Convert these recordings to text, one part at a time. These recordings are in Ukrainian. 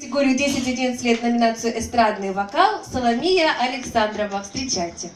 категорию 10-11 лет номинацию «Эстрадный вокал» Соломия Александрова. Встречайте.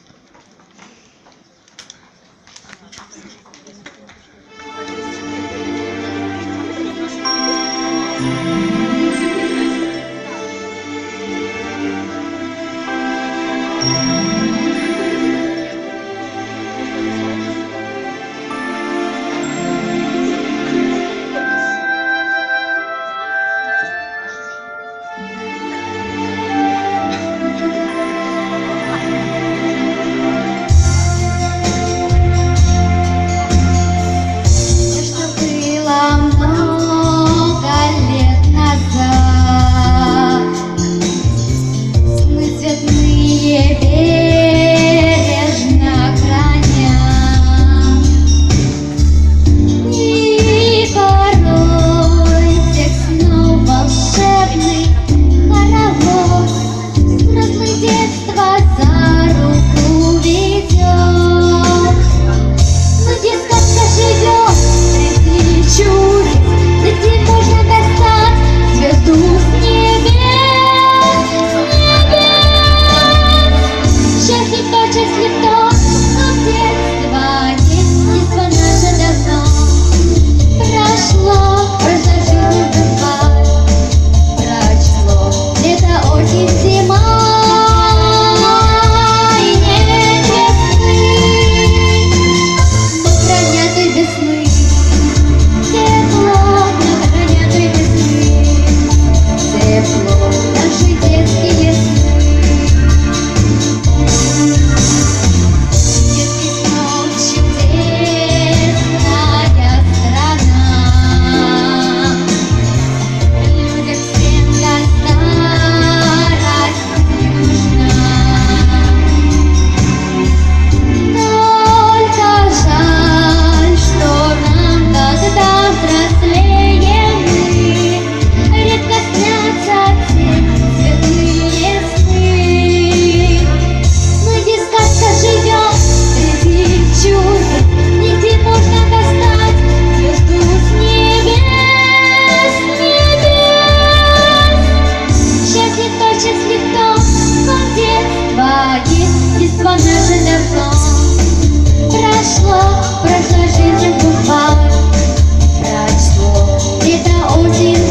乌鸡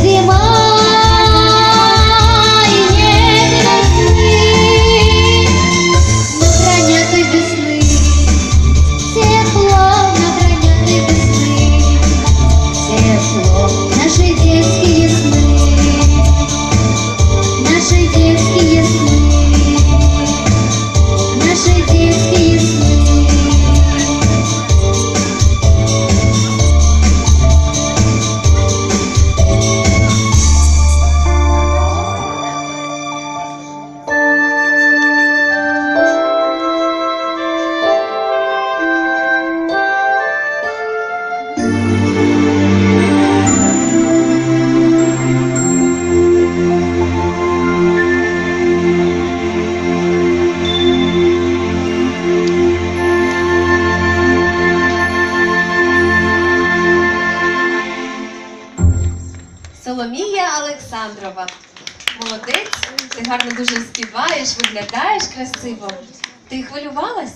Олександрова. Молодець, ти гарно дуже співаєш, виглядаєш красиво. Ти хвилювалась?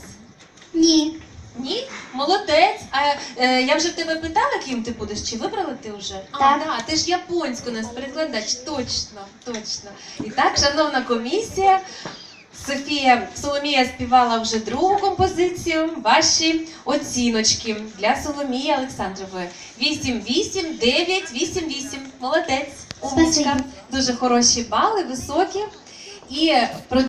Ні. Ні? Молодець. А е, я вже в тебе питала, ким ти будеш, чи вибрала ти вже? А, Так. да, ти ж японську нас перекладач, точно, точно. І так, шановна комісія, Софія Соломія співала вже другу композицію. Ваші оціночки для Соломії Олександрової. 8, 8, 9, 8, 8. Молодець. Умничка. Дуже хороші бали, високі. І